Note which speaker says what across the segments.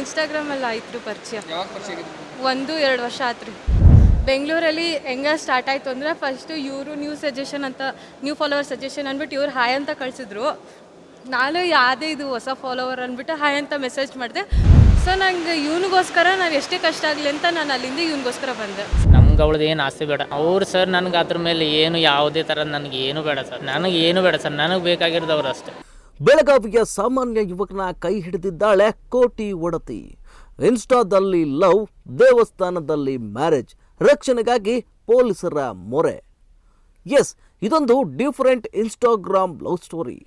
Speaker 1: ಇನ್ಸ್ಟಾಗ್ರಾಮಲ್ಲಿ ಆಯ್ತು ರೀ ಪರಿಚಯ.
Speaker 2: ಯಾವಾಗ ಪರಿಚಯ ಆಗಿದ್ದು?
Speaker 1: ಒಂದು ಎರಡು ವರ್ಷ ಆಯ್ತು ರೀ. ಬೆಂಗಳೂರಲ್ಲಿ ಹೆಂಗೆ ಸ್ಟಾರ್ಟ್ ಆಯಿತು ಅಂದರೆ ಫಸ್ಟು ಇವರು ನ್ಯೂ ಸಜೆಷನ್ ಅಂತ ನ್ಯೂ ಫಾಲೋವರ್ ಸಜೆಷನ್ ಅಂದ್ಬಿಟ್ಟು ಇವ್ರು ಹಾಯ್ ಅಂತ ಕಳಿಸಿದ್ರು. ನಾನು ಯಾವುದೇ ಇದು ಹೊಸ ಫಾಲೋವರ್ ಅಂದ್ಬಿಟ್ಟು ಹಾಯ್ ಅಂತ ಮೆಸೇಜ್ ಮಾಡಿದೆ. ಸೊ ನಂಗೆ ಇವನಿಗೋಸ್ಕರ ನಾನು ಎಷ್ಟೇ ಕಷ್ಟ ಆಗಲಿ ಅಂತ ನಾನು ಅಲ್ಲಿಂದ ಇವನಿಗೋಸ್ಕರ ಬಂದೆ.
Speaker 3: ನಮ್ಗೆ ಅವಳದ್ದು ಏನು ಆಸೆ ಬೇಡ. ಅವ್ರು ಸರ್ ನನಗೆ ಅದ್ರ ಮೇಲೆ ಏನು ಯಾವುದೇ ಥರ ನನಗೆ ಏನು ಬೇಡ ಸರ್ ನನಗೆ ಏನು ಬೇಡ ಸರ್ ನನಗೆ ಬೇಕಾಗಿರೋದವ್ರು ಅಷ್ಟೇ.
Speaker 4: ಬೆಳಗಾವಿಯ ಸಾಮಾನ್ಯ ಯುವಕನ ಕೈ ಹಿಡಿದಿದ್ದಾಳೆ ಕೋಟಿ ಒಡತಿ. ಇನ್ಸ್ಟಾದಲ್ಲಿ ಲವ್, ದೇವಸ್ಥಾನದಲ್ಲಿ ಮ್ಯಾರೇಜ್, ರಕ್ಷಣೆಗಾಗಿ ಪೊಲೀಸರ ಮೊರೆ. ಎಸ್, ಇದೊಂದು ಡಿಫರೆಂಟ್ ಇನ್ಸ್ಟಾಗ್ರಾಮ್ ಲವ್ ಸ್ಟೋರಿ.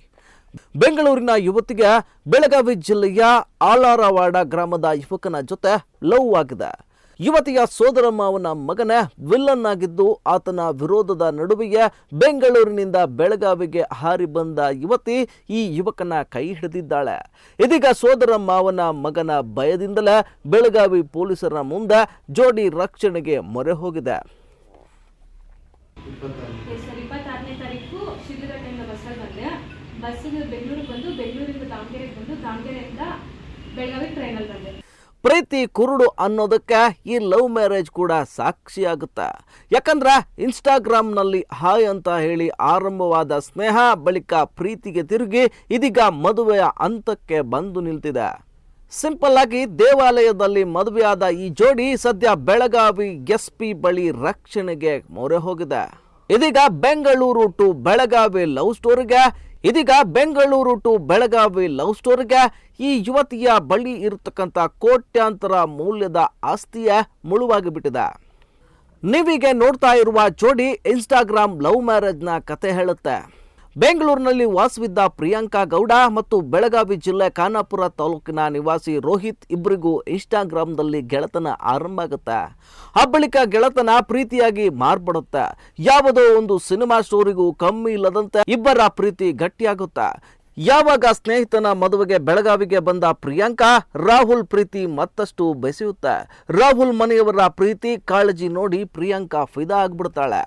Speaker 4: ಬೆಂಗಳೂರಿನ ಯುವತಿಗೆ ಬೆಳಗಾವಿ ಜಿಲ್ಲೆಯ ಆಲಾರವಾಡ ಗ್ರಾಮದ ಯುವಕನ ಜೊತೆ ಲವ್ ಆಗಿದೆ. ಯುವತಿಯ ಸೋದರ ಮಾವನ ಮಗನೇ ವಿಲ್ಲನ್ ಆಗಿದ್ದು ಆತನ ವಿರೋಧದ ನಡುವೆಯೇ ಬೆಂಗಳೂರಿನಿಂದ ಬೆಳಗಾವಿಗೆ ಹಾರಿ ಬಂದ ಯುವತಿ ಈ ಯುವಕನ ಕೈ ಹಿಡಿದಿದ್ದಾಳೆ. ಇದೀಗ ಸೋದರ ಮಾವನ ಮಗನ ಭಯದಿಂದಲೇ ಬೆಳಗಾವಿ ಪೊಲೀಸರ ಮುಂದೆ ಜೋಡಿ ರಕ್ಷಣೆಗೆ ಮೊರೆ ಹೋಗಿದೆ.
Speaker 1: ಬೆಂಗಳೂರಿಗೆ ಬಂದು, ಬೆಂಗಳೂರಿಂದ ದಾವಣಗೆರೆಗೆ ಬಂದು ದಾವಣಗೆರೆಯಿಂದ ಬೆಳಗಾವಿ ಟ್ರೈನಲ್ಲಿ ಬಂದೆ.
Speaker 4: ಪ್ರೀತಿ ಕುರುಡು ಅನ್ನೋದಕ್ಕೆ ಈ ಲವ್ ಮ್ಯಾರೇಜ್ ಕೂಡ ಸಾಕ್ಷಿಯಾಗುತ್ತೆ. ಯಾಕಂದ್ರೆ ಇನ್ಸ್ಟಾಗ್ರಾಮ್ನಲ್ಲಿ ಹಾಯ್ ಅಂತ ಹೇಳಿ ಆರಂಭವಾದ ಸ್ನೇಹ ಬಳಿಕ ಪ್ರೀತಿಗೆ ತಿರುಗಿ ಇದೀಗ ಮದುವೆಯ ಹಂತಕ್ಕೆ ಬಂದು ನಿಲ್ತಿದೆ. ಸಿಂಪಲ್ ಆಗಿ ದೇವಾಲಯದಲ್ಲಿ ಮದುವೆಯಾದ ಈ ಜೋಡಿ ಸದ್ಯ ಬೆಳಗಾವಿ ಎಸ್ ಪಿ ಬಳಿ ರಕ್ಷಣೆಗೆ ಮೊರೆ ಹೋಗಿದೆ. ಇದೀಗ ಬೆಂಗಳೂರು ಟು ಬೆಳಗಾವಿ ಲವ್ ಸ್ಟೋರಿಗೆ ಇದೀಗ ಬೆಂಗಳೂರು ಟು ಬೆಳಗಾವಿ ಲವ್ ಸ್ಟೋರಿಗೆ ಈ ಯುವತಿಯ ಬಳಿ ಇರತಕ್ಕಂಥ ಕೋಟ್ಯಾಂತರ ಮೌಲ್ಯದ ಆಸ್ತಿಯ ಮುಳುವಾಗಿ ಬಿಟ್ಟಿದೆ ನೀವೀಗ ನೋಡ್ತಾ ಇರುವ ಜೋಡಿ ಇನ್ಸ್ಟಾಗ್ರಾಮ್ ಲವ್ ಮ್ಯಾರೇಜ್ನ ಕತೆ ಹೇಳುತ್ತೆ. ಬೆಂಗಳೂರಿನಲ್ಲಿ ವಾಸವಿದ್ದ ಪ್ರಿಯಾಂಕಾ ಗೌಡ ಮತ್ತು ಬೆಳಗಾವಿ ಜಿಲ್ಲೆ ಖಾನಾಪುರ ತಾಲೂಕಿನ ನಿವಾಸಿ ರೋಹಿತ್ ಇಬ್ಬರಿಗೂ ಇನ್ಸ್ಟಾಗ್ರಾಮ್ನಲ್ಲಿ ಗೆಳೆತನ ಆರಂಭ ಆಗುತ್ತೆ ಆ ಬಳಿಕ ಗೆಳೆತನ ಪ್ರೀತಿಯಾಗಿ ಮಾರ್ಪಡುತ್ತೆ. ಯಾವುದೋ ಒಂದು ಸಿನಿಮಾ ಸ್ಟೋರಿಗೂ ಕಮ್ಮಿ ಇಲ್ಲದಂತೆ ಇಬ್ಬರ ಪ್ರೀತಿ ಗಟ್ಟಿಯಾಗುತ್ತೆ. ಯಾವಾಗ ಸ್ನೇಹಿತನ ಮದುವೆಗೆ ಬೆಳಗಾವಿಗೆ ಬಂದ ಪ್ರಿಯಾಂಕಾ, ರಾಹುಲ್ ಪ್ರೀತಿ ಮತ್ತಷ್ಟು ಬೆಸೆಯುತ್ತೆ. ರಾಹುಲ್ ಮನೆಯವರ ಪ್ರೀತಿ ಕಾಳಜಿ ನೋಡಿ ಪ್ರಿಯಾಂಕಾ ಫಿದಾ ಆಗ್ಬಿಡ್ತಾಳೆ.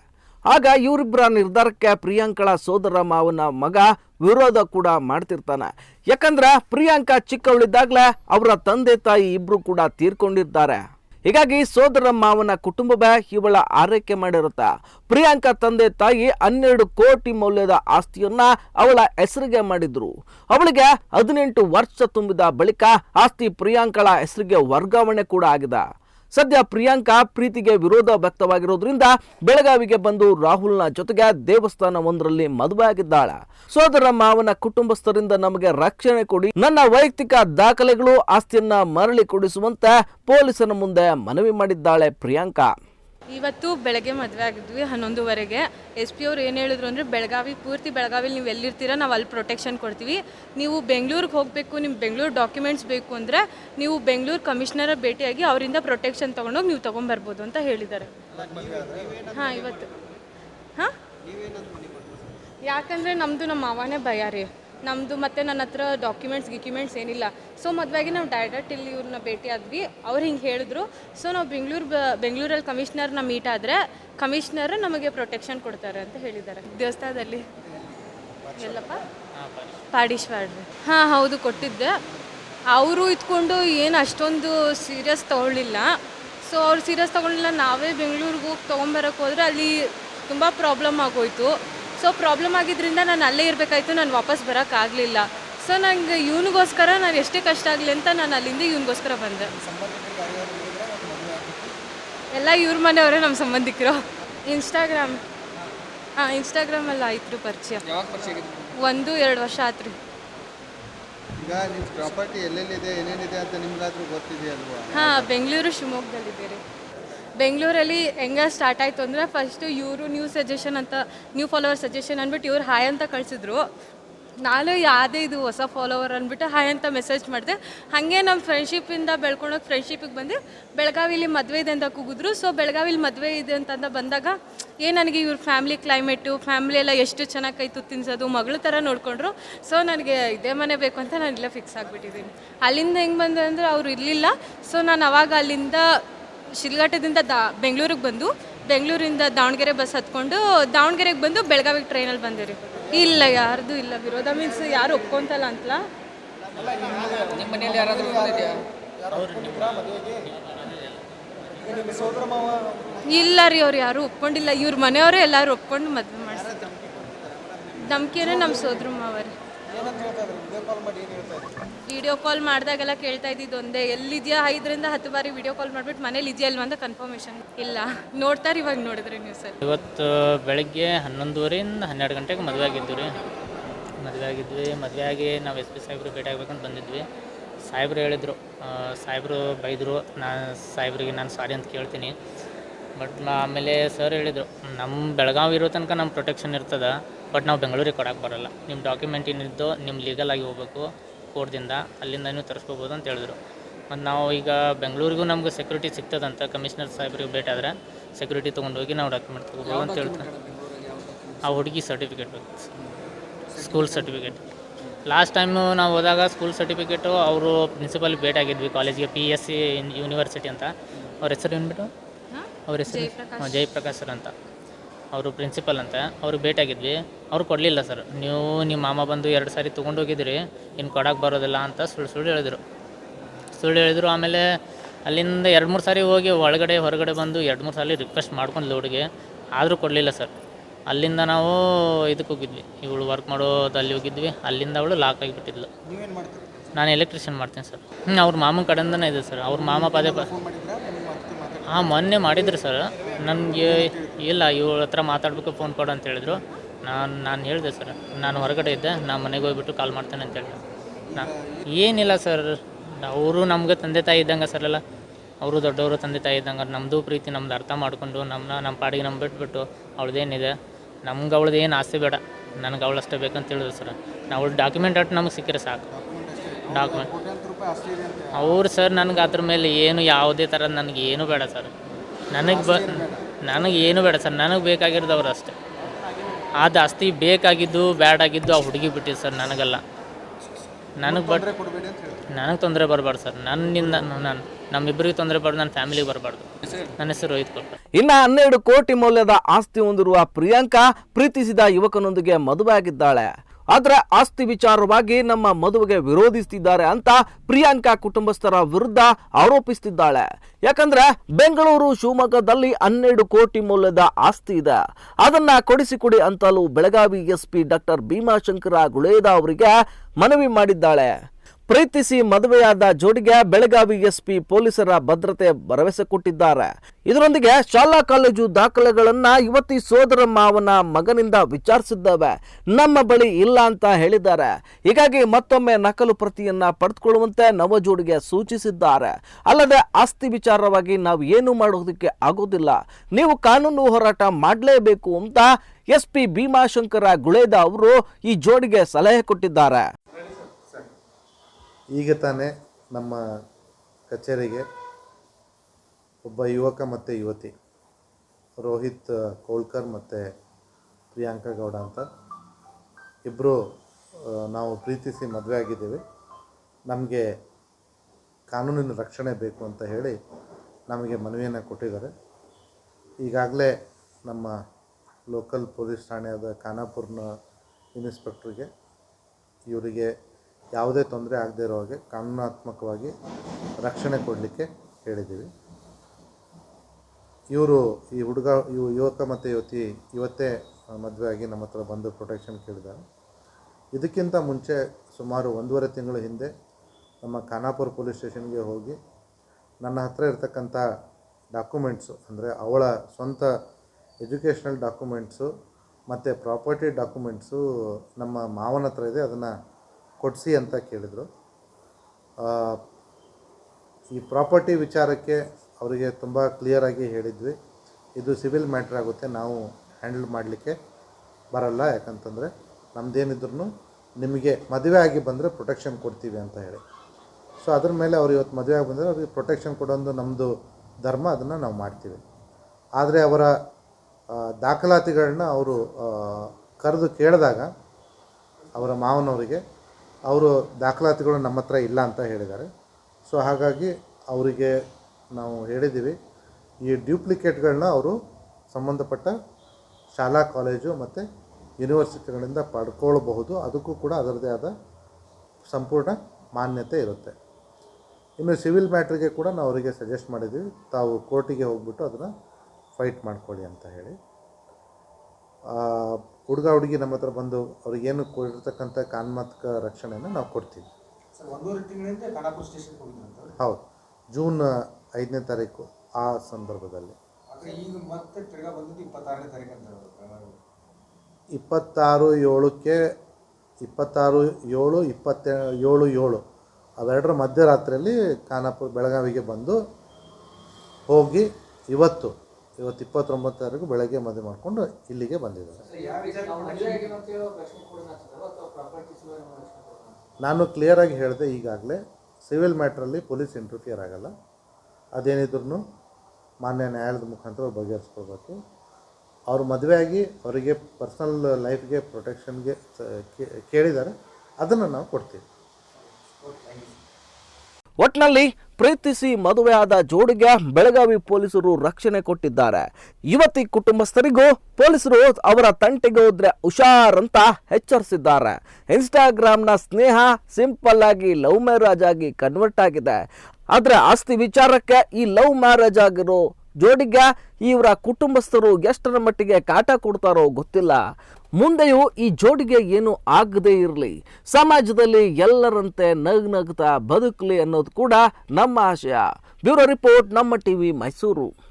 Speaker 4: ಆಗ ಇವರಿಬ್ಬರ ನಿರ್ಧಾರಕ್ಕೆ ಪ್ರಿಯಾಂಕಳ ಸೋದರ ಮಾವನ ಮಗ ವಿರೋಧ ಕೂಡ ಮಾಡ್ತಿರ್ತಾನೆ. ಯಾಕಂದ್ರೆ ಪ್ರಿಯಾಂಕಾ ಚಿಕ್ಕವಳಿದ್ದಾಗಲೇ ಅವರ ತಂದೆ ತಾಯಿ ಇಬ್ಬರು ಕೂಡ ತೀರ್ಕೊಂಡಿರ್ತಾರೆ ಹೀಗಾಗಿ ಸೋದರ ಮಾವನ ಕುಟುಂಬವೇ ಇವಳ ಆರೈಕೆ ಮಾಡಿರುತ್ತೆ. ಪ್ರಿಯಾಂಕಾ ತಂದೆ ತಾಯಿ ಹನ್ನೆರಡು ಕೋಟಿ ಮೌಲ್ಯದ ಆಸ್ತಿಯನ್ನ ಅವಳ ಹೆಸರಿಗೆ ಮಾಡಿದ್ರು. ಅವಳಿಗೆ ಹದಿನೆಂಟು ವರ್ಷ ತುಂಬಿದ ಬಳಿಕ ಆಸ್ತಿ ಪ್ರಿಯಾಂಕಳ ಹೆಸರಿಗೆ ವರ್ಗಾವಣೆ ಕೂಡ ಆಗಿದೆ. ಸದ್ಯ ಪ್ರಿಯಾಂಕಾ ಪ್ರೀತಿಗೆ ವಿರೋಧ ವ್ಯಕ್ತವಾಗಿರೋದ್ರಿಂದ ಬೆಳಗಾವಿಗೆ ಬಂದು ರಾಹುಲ್ನ ಜೊತೆಗೆ ದೇವಸ್ಥಾನ ಒಂದರಲ್ಲಿ ಮದುವೆ ಆಗಿದ್ದಾಳೆ ಸೋದರ ಮಾವನ ಕುಟುಂಬಸ್ಥರಿಂದ ನಮಗೆ ರಕ್ಷಣೆ ಕೊಡಿ. ನನ್ನ ವೈಯಕ್ತಿಕ ದಾಖಲೆಗಳು, ಆಸ್ತಿಯನ್ನ ಮರಳಿ ಕೊಡಿಸುವಂತೆ ಪೊಲೀಸರ ಮುಂದೆ ಮನವಿ ಮಾಡಿದ್ದಾಳೆ ಪ್ರಿಯಾಂಕಾ.
Speaker 1: ಇವತ್ತು ಬೆಳಗ್ಗೆ ಮದುವೆ ಆಗಿದ್ವಿ, ಹನ್ನೊಂದುವರೆಗೆ. ಎಸ್ ಪಿ ಅವ್ರು ಏನು ಹೇಳಿದ್ರು ಅಂದರೆ, ಬೆಳಗಾವಿ, ಪೂರ್ತಿ ಬೆಳಗಾವಿಲಿ ನೀವು ಎಲ್ಲಿರ್ತೀರ, ನಾವು ಅಲ್ಲಿ ಪ್ರೊಟೆಕ್ಷನ್ ಕೊಡ್ತೀವಿ. ನೀವು ಬೆಂಗಳೂರಿಗೆ ಹೋಗಬೇಕು ನಿಮ್ಮ ಬೆಂಗಳೂರು ಡಾಕ್ಯುಮೆಂಟ್ಸ್ ಬೇಕು ಅಂದರೆ, ನೀವು ಬೆಂಗಳೂರು ಕಮಿಷನರ ಭೇಟಿಯಾಗಿ ಅವರಿಂದ ಪ್ರೊಟೆಕ್ಷನ್ ತೊಗೊಂಡೋಗಿ ನೀವು ತೊಗೊಂಬರ್ಬೋದು ಅಂತ ಹೇಳಿದ್ದಾರೆ ಹಾಂ, ಇವತ್ತು. ಹಾಂ? ಯಾಕಂದರೆ ನಮ್ಮದು ನಮ್ಮ ಮಾವನೇ ಭಯ ರೀ ನಮ್ಮದು ಮತ್ತು ನನ್ನ ಹತ್ರ ಡಾಕ್ಯುಮೆಂಟ್ಸ್ ಗಿಕ್ಯುಮೆಂಟ್ಸ್ ಏನಿಲ್ಲ. ಸೊ ಮದುವೆಗೆ ನಾವು ಡೈರೆಕ್ಟ್ ಇಲ್ಲಿ ಇವ್ರನ್ನ ಭೇಟಿ ಆದ್ವಿ. ಅವ್ರು ಹಿಂಗೆ ಹೇಳಿದ್ರು. ಸೊ ನಾವು ಬೆಂಗಳೂರು ಬೆಂಗಳೂರಲ್ಲಿ ಕಮಿಷ್ನರ್ನ ಮೀಟ್ ಆದರೆ ಕಮಿಷ್ನರ್ ನಮಗೆ ಪ್ರೊಟೆಕ್ಷನ್ ಕೊಡ್ತಾರೆ ಅಂತ ಹೇಳಿದ್ದಾರೆ. ದೇವಸ್ಥಾನದಲ್ಲಿ? ಎಲ್ಲಪ್ಪ? ಪಾಡೀಶ್ವರ್ ಹಾಂ ಹೌದು ಕೊಟ್ಟಿದ್ದೆ. ಅವರು ಇದ್ಕೊಂಡು ಏನು ಅಷ್ಟೊಂದು ಸೀರಿಯಸ್ ತೊಗೊಳ್ಳಿಲ್ಲ. ಸೊ ಅವ್ರು ಸೀರಿಯಸ್ ತೊಗೊಳ್ಳಿಲ್ಲ. ನಾವೇ ಬೆಂಗಳೂರಿಗೆ ಹೋಗಿ ತೊಗೊಂಬರಕ್ಕೆ ಹೋದ್ರೆ ಅಲ್ಲಿ ತುಂಬ ಪ್ರಾಬ್ಲಮ್ ಆಗೋಯ್ತು. ಸೊ ಪ್ರಾಬ್ಲಮ್ ಆಗಿದ್ದರಿಂದ ನಾನು ಅಲ್ಲೇ ಇರಬೇಕಾಯ್ತು ನಾನು ವಾಪಸ್ ಬರೋಕ್ಕಾಗಲಿಲ್ಲ ಸೊ ನಂಗೆ ಇವನಿಗೋಸ್ಕರ ನಾನು ಎಷ್ಟೇ ಕಷ್ಟ ಆಗಲಿ ಅಂತ ನಾನು ಅಲ್ಲಿಂದ ಇವನಿಗೋಸ್ಕರ ಬಂದೆ. ಎಲ್ಲ ಇವ್ರ ಮನೆಯವರೇ ನಮ್ಮ ಸಂಬಂಧಿಕರು. ಇನ್ಸ್ಟಾಗ್ರಾಮ್ ಹಾಂ ಇನ್ಸ್ಟಾಗ್ರಾಮಲ್ಲಿ ಆಯ್ತು ರೀ ಪರಿಚಯ ಒಂದು ಎರಡು ವರ್ಷ ಆಯ್ತು ರೀ
Speaker 5: ಈಗ ನಿಮ್ಮ ಪ್ರಾಪರ್ಟಿ ಎಲ್ಲೆಲ್ಲಿದೆ ಏನೇನಿದೆ ಅಂತ ನಿಮ್ಗಾದ್ರೂ ಗೊತ್ತಿದೆಯಲ್ವಾ?
Speaker 1: ಹಾಂ ಬೆಂಗಳೂರು ಶಿವಮೊಗ್ಗದಲ್ಲಿದೆ ರೀ ಬೆಂಗಳೂರಲ್ಲಿ ಹೆಂಗೆ ಸ್ಟಾರ್ಟ್ ಆಯಿತು ಅಂದರೆ ಫಸ್ಟು ಇವರು ನ್ಯೂ ಸಜೆಷನ್ ಅಂತ ನ್ಯೂ ಫಾಲೋವರ್ ಸಜೆಷನ್ ಅಂದ್ಬಿಟ್ಟು ಇವ್ರು ಹಾಯ್ ಅಂತ ಕಳಿಸಿದ್ರು. ನಾನು ಯಾವುದೇ ಇದು ಹೊಸ ಫಾಲೋವರ್ ಅಂದ್ಬಿಟ್ಟು ಹಾಯ್ ಅಂತ ಮೆಸೇಜ್ ಮಾಡಿದೆ. ಹಾಗೆ ನಮ್ಮ ಫ್ರೆಂಡ್ಶಿಪ್ಪಿಂದ ಬೆಳ್ಕೊಂಡೋಗಿ ಫ್ರೆಂಡ್ಶಿಪ್ಪಿಗೆ ಬಂದು ಬೆಳಗಾವಿಲಿ ಮದುವೆ ಇದೆ ಅಂತ ಕೂಗಿದ್ರು. ಸೊ ಬೆಳಗಾವಿಲಿ ಮದುವೆ ಇದೆ ಅಂತಂದ ಬಂದಾಗ ಏನು ನನಗೆ ಇವ್ರ ಫ್ಯಾಮಿಲಿ ಕ್ಲೈಮೇಟು ಫ್ಯಾಮಿಲಿ ಎಲ್ಲ ಎಷ್ಟು ಚೆನ್ನಾಗಿ ಕೈ ತಿನ್ಸೋದು, ಮಗಳು ಥರ ನೋಡಿಕೊಂಡ್ರು. ಸೊ ನನಗೆ ಇದೇ ಮನೆ ಬೇಕು ಅಂತ ನಾನು ಇಲ್ಲೇ ಫಿಕ್ಸ್ ಆಗಿಬಿಟ್ಟಿದ್ದೀನಿ ಅಲ್ಲಿಂದ ಹೆಂಗೆ ಬಂದೆ ಅಂದರೆ ಅವ್ರು ಇರಲಿಲ್ಲ. ಸೊ ನಾನು ಅವಾಗ ಅಲ್ಲಿಂದ ಶಿಲ್ಘಟ್ಟದಿಂದ ದಾ ಬೆಂಗಳೂರಿಗೆ ಬಂದು ಬೆಂಗಳೂರಿಂದ ದಾವಣಗೆರೆ ಬಸ್ ಹತ್ಕೊಂಡು ದಾವಣಗೆರೆಗೆ ಬಂದು ಬೆಳಗಾವಿಗೆ ಟ್ರೈನಲ್ಲಿ ಬಂದೆ ರೀ. ಇಲ್ಲ ಯಾರ್ದು ಇಲ್ಲ ವಿರೋಧ ಮೀನ್ಸ್ ಯಾರು ಒಪ್ಕೊಂತಲ್ಲ ಅಂತಲ್ಲ.
Speaker 2: ನಿಮ್ಮ ಯಾರಾದರೂ
Speaker 1: ಇಲ್ಲ ರೀ ಅವ್ರು ಯಾರು ಒಪ್ಕೊಂಡಿಲ್ಲ. ಇವ್ರ ಮನೆಯವರೇ ಎಲ್ಲರೂ ಒಪ್ಕೊಂಡು ಮದುವೆ ಮಾಡಿಸಿದ್ರು. ನಮ್ಕೇನೆ ನಮ್ಮ ಸೋದ್ರ ವಿಡಿಯೋ ಕಾಲ್ ಮಾಡಿದಾಗೆಲ್ಲ ಕೇಳ್ತಾ ಇದ್ದಿದ್ದು ಒಂದೇ ಎಲ್ಲಿದೆಯಾ ಐದರಿಂದ ಹತ್ತು ಬಾರಿ ವಿಡಿಯೋ ಕಾಲ್ ಮಾಡ್ಬಿಟ್ಟು ಮನೇಲಿ ಇದೆಯಾ ಅಲ್ವಾ ಅಂತ ಕನ್ಫರ್ಮೇಷನ್ ಇಲ್ಲ ನೋಡ್ತಾರೆ ಇವಾಗ ನೋಡಿದ್ರೆ ನ್ಯೂಸಲ್ಲಿ
Speaker 3: ಇವತ್ತು ಬೆಳಗ್ಗೆ ಹನ್ನೊಂದುವರೆಯಿಂದ ಹನ್ನೆರಡು ಗಂಟೆಗೆ ಮದುವೆ ಆಗಿದ್ದು ರೀ. ಮದುವೆ ಆಗಿದ್ವಿ ಮದುವೆ ಆಗಿ ನಾವು ಎಸ್ ಪಿ ಸಾಹೇಬ್ರು ಭೇಟಿ ಆಗ್ಬೇಕಂತ ಬಂದಿದ್ವಿ. ಸಾಹೇಬ್ರು ಹೇಳಿದರು ಸಾಹೇಬರು ಬೈದರು ನಾನು ಸಾಹೇಬ್ರಿಗೆ ನಾನು ಸಾರಿ ಅಂತ ಕೇಳ್ತೀನಿ. ಬಟ್ ಆಮೇಲೆ ಸರ್ ಹೇಳಿದರು ನಮ್ಮ ಬೆಳಗಾವಿ ಇರೋ ತನಕ ನಮ್ಮ ಪ್ರೊಟೆಕ್ಷನ್ ಇರ್ತದೆ. ಬಟ್ ನಾವು ಬೆಂಗಳೂರಿಗೆ ಕೊಡಕ್ಕೆ ಬರಲ್ಲ. ನಿಮ್ಮ ಡಾಕ್ಯುಮೆಂಟ್ ಏನಿದ್ದು ನಿಮ್ಮ ಲೀಗಲ್ ಆಗಿ ಹೋಗ್ಬೇಕು ಕೋರ್ಟ್ದಿಂದ ಅಲ್ಲಿಂದ ನೀವು ತರಿಸ್ಕೋಬೋದು ಅಂತ ಹೇಳಿದ್ರು. ಮತ್ತು ನಾವು ಈಗ ಬೆಂಗಳೂರಿಗೂ ನಮ್ಗೆ ಸೆಕ್ಯೂರಿಟಿ ಸಿಗ್ತದಂತ ಕಮಿಷನರ್ ಸಾಹೇಬ್ರಿಗೆ ಭೇಟಿ ಆದ್ರೆ ಸೆಕ್ಯೂರಿಟಿ ತೊಗೊಂಡೋಗಿ ನಾವು ಡಾಕ್ಯುಮೆಂಟ್ ತೊಗೋಬೋದು ಅಂತ ಹೇಳ್ತಾರೆ. ಆ ಹುಡುಗಿ ಸರ್ಟಿಫಿಕೇಟ್ ಬೇಕು. ಸ್ಕೂಲ್ ಸರ್ಟಿಫಿಕೇಟ್ ಲಾಸ್ಟ್ ಟೈಮು ನಾವು ಹೋದಾಗ ಸ್ಕೂಲ್ ಸರ್ಟಿಫಿಕೇಟು ಅವರು ಪ್ರಿನ್ಸಿಪಲ್ ಭೇಟಾಗಿದ್ವಿ ಕಾಲೇಜಿಗೆ ಪಿ ಎಸ್ ಸಿ ಯೂನಿವರ್ಸಿಟಿ ಅಂತ. ಅವ್ರ ಹೆಸರು ಏನ್ಬಿಟ್ಟು ಅವ್ರ ಹೆಸರು? ಜಯಪ್ರಕಾಶ್ ಸರ್ ಅಂತ. ಅವರು ಪ್ರಿನ್ಸಿಪಲ್ ಅಂತ ಅವ್ರಿಗೆ ಭೇಟಿಯಾಗಿದ್ವಿ. ಅವ್ರು ಕೊಡಲಿಲ್ಲ ಸರ್ ನೀವು ನಿಮ್ಮ ಮಾಮ ಬಂದು ಎರಡು ಸಾರಿ ತೊಗೊಂಡೋಗಿದ್ರಿ ಇನ್ನು ಕೊಡಕ್ಕೆ ಬರೋದಿಲ್ಲ ಅಂತ ಸುಳ್ಳು ಸುಳ್ಳು ಹೇಳಿದರು. ಸುಳ್ಳು ಹೇಳಿದರು ಆಮೇಲೆ ಅಲ್ಲಿಂದ ಎರಡು ಮೂರು ಸಾರಿ ಹೋಗಿ ಒಳಗಡೆ ಹೊರಗಡೆ ಬಂದು ಎರಡು ಮೂರು ಸಾರಿ ರಿಕ್ವೆಸ್ಟ್ ಮಾಡ್ಕೊಂಡು ಲೋಡ್ಗೆ ಆದರೂ ಕೊಡಲಿಲ್ಲ ಸರ್ ಅಲ್ಲಿಂದ ನಾವು ಇದಕ್ಕೆ ಹೋಗಿದ್ವಿ. ಇವಳು ವರ್ಕ್ ಮಾಡೋದು ಅಲ್ಲಿ ಹೋಗಿದ್ವಿ. ಅಲ್ಲಿಂದ ಅವಳು ಲಾಕ್ ಆಗಿಬಿಟ್ಟಿದ್ಲು. ನಾನು ಎಲೆಕ್ಟ್ರಿಷಿಯನ್ ಮಾಡ್ತೀನಿ ಸರ್ ಹ್ಞೂ ಅವ್ರ ಮಾಮನ ಕಡೆಯಿಂದನೇ ಇದೆ ಸರ್ ಅವ್ರ ಮಾಮ ಪದೇ
Speaker 5: ಮಾತಾಡಿ
Speaker 3: ಹಾಂ ಮೊನ್ನೆ ಮಾಡಿದ್ರು ಸರ್ ನನಗೆ ಇಲ್ಲ ಇವಳ ಹತ್ರ ಮಾತಾಡಬೇಕು ಫೋನ್ ಕೊಡು ಅಂತ ಹೇಳಿದ್ರು. ನಾನು ನಾನು ಹೇಳಿದೆ ಸರ್ ನಾನು ಹೊರಗಡೆ ಇದ್ದೆ ನಾನು ಮನೆಗೆ ಹೋಗ್ಬಿಟ್ಟು ಕಾಲ್ ಮಾಡ್ತೇನೆ ಅಂತ ಹೇಳಿದೆ ನಾ ಏನಿಲ್ಲ ಸರ್ ಅವರು ನಮ್ಗೆ ತಂದೆ ತಾಯಿ ಇದ್ದಂಗೆ ಸರ್ ಎಲ್ಲ. ಅವರು ದೊಡ್ಡವರು ತಂದೆ ತಾಯಿ ಇದ್ದಂಗೆ ನಮ್ಮದು ಪ್ರೀತಿ ನಮ್ದು ಅರ್ಥ ಮಾಡಿಕೊಂಡು ನಮ್ಮನ್ನ ನಮ್ಮ ಪಾಡಿಗೆ ನಮ್ಮ ಬಿಟ್ಬಿಟ್ಟು ಅವಳದೇನಿದೆ. ನಮ್ಗೆ ಅವಳದ್ದು ಏನು ಆಸೆ ಬೇಡ ನನಗೆ ಅವಳಷ್ಟೇ ಬೇಕಂತ ಹೇಳಿದ್ರು ಸರ್ ನಾವು ಅವಳು ಡಾಕ್ಯುಮೆಂಟ್ ಅಟ್ಟು ನಮಗೆ ಸಿಕ್ಕರೆ ಸಾಕು. ಡಾಕ್ಯುಮೆಂಟ್ ಅವ್ರು ಸರ್ ನನಗೆ ಅದ್ರ ಮೇಲೆ ಏನು ಯಾವುದೇ ಥರ ನನಗೆ ಏನು ಬೇಡ ಸರ್ ನನಗೆ ಬ ನನಗೆ ಏನು ಬೇಡ ಸರ್. ನನಗೆ ಬೇಕಾಗಿರೋದು ಅವ್ರು ಅಷ್ಟೇ. ಆ ಆಸ್ತಿ ಬೇಕಾಗಿದ್ದು ಬ್ಯಾಡ್ ಆಗಿದ್ದು ಆ ಹುಡುಗಿ ಬಿಟ್ಟಿದೆ ಸರ್ ನನಗಲ್ಲ. ನನಗೆ ಬಟ್
Speaker 5: ತೊಂದರೆ ಕೊಡಬೇಡಿ ಅಂತ ಹೇಳ್ತಾರೆ
Speaker 3: ನನಗೆ ತೊಂದರೆ ಬರಬಾರ್ದು ಸರ್. ನನ್ನಿಂದ ನಾನು ನಮ್ಮಿಬ್ಬರಿಗೆ ತೊಂದರೆ ಬರೋದು ನನ್ನ ಫ್ಯಾಮಿಲಿಗೆ ಬರಬಾರ್ದು. ನನ್ನ ಹೆಸರು ರೋಹಿತ್ ಕೊಟ್ಟ
Speaker 4: ಇನ್ನ ಹನ್ನೆರಡು ಕೋಟಿ ಮೌಲ್ಯದ ಆಸ್ತಿ ಹೊಂದಿರುವ ಪ್ರಿಯಾಂಕಾ ಪ್ರೀತಿಸಿದ ಯುವಕನೊಂದಿಗೆ ಮದುವೆ ಆಗಿದ್ದಾಳೆ ಆದ್ರೆ ಆಸ್ತಿ ವಿಚಾರವಾಗಿ ನಮ್ಮ ಮದುವೆಗೆ ವಿರೋಧಿಸುತ್ತಿದ್ದಾರೆ ಅಂತ ಪ್ರಿಯಾಂಕಾ ಕುಟುಂಬಸ್ಥರ ವಿರುದ್ಧ ಆರೋಪಿಸುತ್ತಿದ್ದಾಳೆ ಯಾಕಂದ್ರೆ ಬೆಂಗಳೂರು ಶಿವಮೊಗ್ಗದಲ್ಲಿ ಹನ್ನೆರಡು ಕೋಟಿ ಮೌಲ್ಯದ ಆಸ್ತಿ ಇದೆ. ಅದನ್ನ ಕೊಡಿಸಿಕೊಡಿ ಅಂತಲೂ ಬೆಳಗಾವಿ ಎಸ್ಪಿ ಡಾಕ್ಟರ್ ಭೀಮಾಶಂಕರ ಗುಳೇದ ಅವರಿಗೆ ಮನವಿ ಮಾಡಿದ್ದಾಳೆ. ಪ್ರೀತಿಸಿ ಮದುವೆಯಾದ ಜೋಡಿಗೆ ಬೆಳಗಾವಿ ಎಸ್ಪಿ ಪೊಲೀಸರ ಭದ್ರತೆ ಭರವಸೆ ಕೊಟ್ಟಿದ್ದಾರೆ. ಇದರೊಂದಿಗೆ ಶಾಲಾ ಕಾಲೇಜು ದಾಖಲೆಗಳನ್ನ ಯುವತಿ ಸೋದರ ಮಾವನ ಮಗನಿಂದ ವಿಚಾರಿಸಿದ್ದಾವೆ. ನಮ್ಮ ಬಳಿ ಇಲ್ಲ ಅಂತ ಹೇಳಿದ್ದಾರೆ. ಹೀಗಾಗಿ ಮತ್ತೊಮ್ಮೆ ನಕಲು ಪ್ರತಿಯನ್ನ ಪಡೆದುಕೊಳ್ಳುವಂತೆ ನವ ಜೋಡಿಗೆ ಸೂಚಿಸಿದ್ದಾರೆ. ಅಲ್ಲದೆ ಆಸ್ತಿ ವಿಚಾರವಾಗಿ ನಾವು ಏನು ಮಾಡೋದಕ್ಕೆ ಆಗೋದಿಲ್ಲ. ನೀವು ಕಾನೂನು ಹೋರಾಟ ಮಾಡಲೇಬೇಕು ಅಂತ ಎಸ್ಪಿ ಭೀಮಾಶಂಕರ ಗುಳೇದ ಅವರು ಈ ಜೋಡಿಗೆ ಸಲಹೆ ಕೊಟ್ಟಿದ್ದಾರೆ.
Speaker 2: ಈಗ ತಾನೇ ನಮ್ಮ ಕಚೇರಿಗೆ ಒಬ್ಬ ಯುವಕ ಮತ್ತು ಯುವತಿ, ರೋಹಿತ್ ಕೋಳ್ಕರ್ ಮತ್ತು ಪ್ರಿಯಾಂಕಾ ಗೌಡ ಅಂತ. ಇಬ್ಬರು ನಾವು ಪ್ರೀತಿಸಿ ಮದುವೆ ಆಗಿದ್ದೀವಿ. ನಮಗೆ ಕಾನೂನಿನ ರಕ್ಷಣೆ ಬೇಕು ಅಂತ ಹೇಳಿ ನಮಗೆ ಮನವಿಯನ್ನು ಕೊಟ್ಟಿದ್ದಾರೆ. ಈಗಾಗಲೇ ನಮ್ಮ ಲೋಕಲ್ ಪೊಲೀಸ್ ಠಾಣೆಯಾದ ಖಾನಾಪುರ್ನ ಇನ್ಸ್ಪೆಕ್ಟ್ರಿಗೆ ಇವರಿಗೆ ಯಾವುದೇ ತೊಂದರೆ ಆಗದೇ ಇರೋ ಹಾಗೆ ಕಾನೂನಾತ್ಮಕವಾಗಿ ರಕ್ಷಣೆ ಕೊಡಲಿಕ್ಕೆ ಹೇಳಿದ್ದೀವಿ. ಇವರು ಈ ಹುಡುಗ, ಇವು ಯುವಕ ಮತ್ತು ಯುವತಿ ಇವತ್ತೇ ಮದುವೆ ಆಗಿ ನಮ್ಮ ಹತ್ರ ಬಂದು ಪ್ರೊಟೆಕ್ಷನ್ ಕೇಳಿದ್ದಾರೆ. ಇದಕ್ಕಿಂತ ಮುಂಚೆ ಸುಮಾರು ಒಂದೂವರೆ ತಿಂಗಳ ಹಿಂದೆ ನಮ್ಮ ಖಾನಾಪುರ ಪೊಲೀಸ್ ಸ್ಟೇಷನ್ಗೆ ಹೋಗಿ ನನ್ನ ಹತ್ರ ಇರತಕ್ಕಂಥ ಡಾಕ್ಯುಮೆಂಟ್ಸು, ಅಂದರೆ ಅವಳ ಸ್ವಂತ ಎಜುಕೇಷ್ನಲ್ ಡಾಕ್ಯುಮೆಂಟ್ಸು ಮತ್ತು ಪ್ರಾಪರ್ಟಿ ಡಾಕ್ಯುಮೆಂಟ್ಸು ನಮ್ಮ ಮಾವನ ಹತ್ರ ಇದೆ, ಅದನ್ನು ಕೊಡಿಸಿ ಅಂತ ಕೇಳಿದರು. ಈ ಪ್ರಾಪರ್ಟಿ ವಿಚಾರಕ್ಕೆ ಅವರಿಗೆ ತುಂಬ ಕ್ಲಿಯರಾಗಿ ಹೇಳಿದ್ವಿ. ಇದು ಸಿವಿಲ್ ಮ್ಯಾಟ್ರ್ ಆಗುತ್ತೆ, ನಾವು ಹ್ಯಾಂಡಲ್ ಮಾಡಲಿಕ್ಕೆ ಬರಲ್ಲ. ಯಾಕಂತಂದರೆ ನಮ್ಮದೇನಿದ್ರು ನಿಮಗೆ ಮದುವೆ ಆಗಿ ಬಂದರೆ ಪ್ರೊಟೆಕ್ಷನ್ ಕೊಡ್ತೀವಿ ಅಂತ ಹೇಳಿ. ಸೊ ಅದ್ರ ಮೇಲೆ ಅವ್ರು ಇವತ್ತು ಮದುವೆ ಆಗಿ ಬಂದರೆ ಅವ್ರಿಗೆ ಪ್ರೊಟೆಕ್ಷನ್ ಕೊಡೋದು ನಮ್ಮದು ಧರ್ಮ, ಅದನ್ನು ನಾವು ಮಾಡ್ತೀವಿ. ಆದರೆ ಅವರ ದಾಖಲಾತಿಗಳನ್ನ ಅವರು ಕರೆದು ಕೇಳಿದಾಗ ಅವರ ಮಾವನವರಿಗೆ ಅವರು ದಾಖಲಾತಿಗಳು ನಮ್ಮ ಹತ್ರ ಇಲ್ಲ ಅಂತ ಹೇಳಿದ್ದಾರೆ. ಸೊ ಹಾಗಾಗಿ ಅವರಿಗೆ ನಾವು ಹೇಳಿದ್ದೀವಿ, ಈ ಡ್ಯೂಪ್ಲಿಕೇಟ್ಗಳನ್ನ ಅವರು ಸಂಬಂಧಪಟ್ಟ ಶಾಲಾ, ಕಾಲೇಜು ಮತ್ತು ಯೂನಿವರ್ಸಿಟಿಗಳಿಂದ ಪಡ್ಕೊಳ್ಬಹುದು. ಅದಕ್ಕೂ ಕೂಡ ಅದರದೇ ಆದ ಸಂಪೂರ್ಣ ಮಾನ್ಯತೆ ಇರುತ್ತೆ. ಇನ್ನು ಸಿವಿಲ್ ಮ್ಯಾಟ್ರಿಗೆ ಕೂಡ ನಾವು ಅವರಿಗೆ ಸಜೆಸ್ಟ್ ಮಾಡಿದ್ದೀವಿ, ತಾವು ಕೋರ್ಟಿಗೆ ಹೋಗ್ಬಿಟ್ಟು ಅದನ್ನು ಫೈಟ್ ಮಾಡ್ಕೊಳ್ಳಿ ಅಂತ ಹೇಳಿ. ಹುಡುಗ ಹುಡುಗಿ ನಮ್ಮ ಹತ್ರ ಬಂದು ಅವ್ರಿಗೇನು ಕೊಟ್ಟಿರ್ತಕ್ಕಂಥ ಕಾನ್ಮಾತ್ಕ ರಕ್ಷಣೆಯನ್ನು ನಾವು ಕೊಡ್ತೀವಿ. ಹೌದು. ಜೂನ್ ಐದನೇ ತಾರೀಕು ಆ ಸಂದರ್ಭದಲ್ಲಿ. ಇಪ್ಪತ್ತಾರು ಏಳಕ್ಕೆ ಇಪ್ಪತ್ತಾರು ಏಳು ಇಪ್ಪತ್ತೆ ಏಳು ಏಳು ಅವೆರಡರ ಮಧ್ಯರಾತ್ರಿಯಲ್ಲಿ ಖಾನಾಪುರ ಬೆಳಗಾವಿಗೆ ಬಂದು ಹೋಗಿ ಇವತ್ತು ಇವತ್ತು ಇಪ್ಪತ್ತೊಂಬತ್ತು ತಾರೀಕು ಬೆಳಗ್ಗೆ ಮದುವೆ ಮಾಡಿಕೊಂಡು ಇಲ್ಲಿಗೆ ಬಂದಿದ್ದಾರೆ. ನಾನು ಕ್ಲಿಯರಾಗಿ ಹೇಳಿದೆ ಈಗಾಗಲೇ ಸಿವಿಲ್ ಮ್ಯಾಟ್ರಲ್ಲಿ ಪೊಲೀಸ್ ಇಂಟರ್ಫಿಯರ್ ಆಗಲ್ಲ. ಅದೇನಿದ್ರು ಮಾನ್ಯ ನ್ಯಾಯಾಲಯದ ಮುಖಾಂತರ ಅವ್ರು ಬಗೆಹರಿಸ್ಕೊಳ್ಬೇಕು. ಮದುವೆ ಮದುವೆಯಾಗಿ ಅವರಿಗೆ ಪರ್ಸ್ನಲ್ ಲೈಫ್ಗೆ ಪ್ರೊಟೆಕ್ಷನ್ಗೆ ಕೇಳಿದ್ದಾರೆ. ಅದನ್ನು ನಾವು ಕೊಡ್ತೀವಿ.
Speaker 4: ಒಟ್ನಲ್ಲಿ ಪ್ರೀತಿಸಿ ಮದುವೆಯಾದ ಜೋಡಿಗೆ ಬೆಳಗಾವಿ ಪೊಲೀಸರು ರಕ್ಷಣೆ ಕೊಟ್ಟಿದ್ದಾರೆ. ಯುವತಿ ಕುಟುಂಬಸ್ಥರಿಗೂ ಪೊಲೀಸರು ಅವರ ತಂಟೆಗೆ ಹೋದ್ರೆ ಅಂತ ಎಚ್ಚರಿಸಿದ್ದಾರೆ. ಇನ್ಸ್ಟಾಗ್ರಾಮ್ನ ಸ್ನೇಹ ಸಿಂಪಲ್ ಆಗಿ ಲವ್ ಮ್ಯಾರೇಜ್ ಆಗಿ ಕನ್ವರ್ಟ್ ಆಗಿದೆ. ಆದ್ರೆ ಆಸ್ತಿ ವಿಚಾರಕ್ಕೆ ಈ ಲವ್ ಮ್ಯಾರೇಜ್ ಆಗಿರೋ ಜೋಡಿಗೆ ಇವರ ಕುಟುಂಬಸ್ಥರು ಎಷ್ಟರ ಮಟ್ಟಿಗೆ ಕಾಟ ಕೊಡ್ತಾರೋ ಗೊತ್ತಿಲ್ಲ. ಮುಂದೆಯೂ ಈ ಜೋಡಿಗೆ ಏನು ಆಗದೇ ಇರಲಿ. ಸಮಾಜದಲ್ಲಿ ಎಲ್ಲರಂತೆ ನಗ್ ನಗ್ತಾ ಬದುಕಲಿ ಅನ್ನೋದು ಕೂಡ ನಮ್ಮ ಆಶಯ. Bureau report Namma TV Mysuru.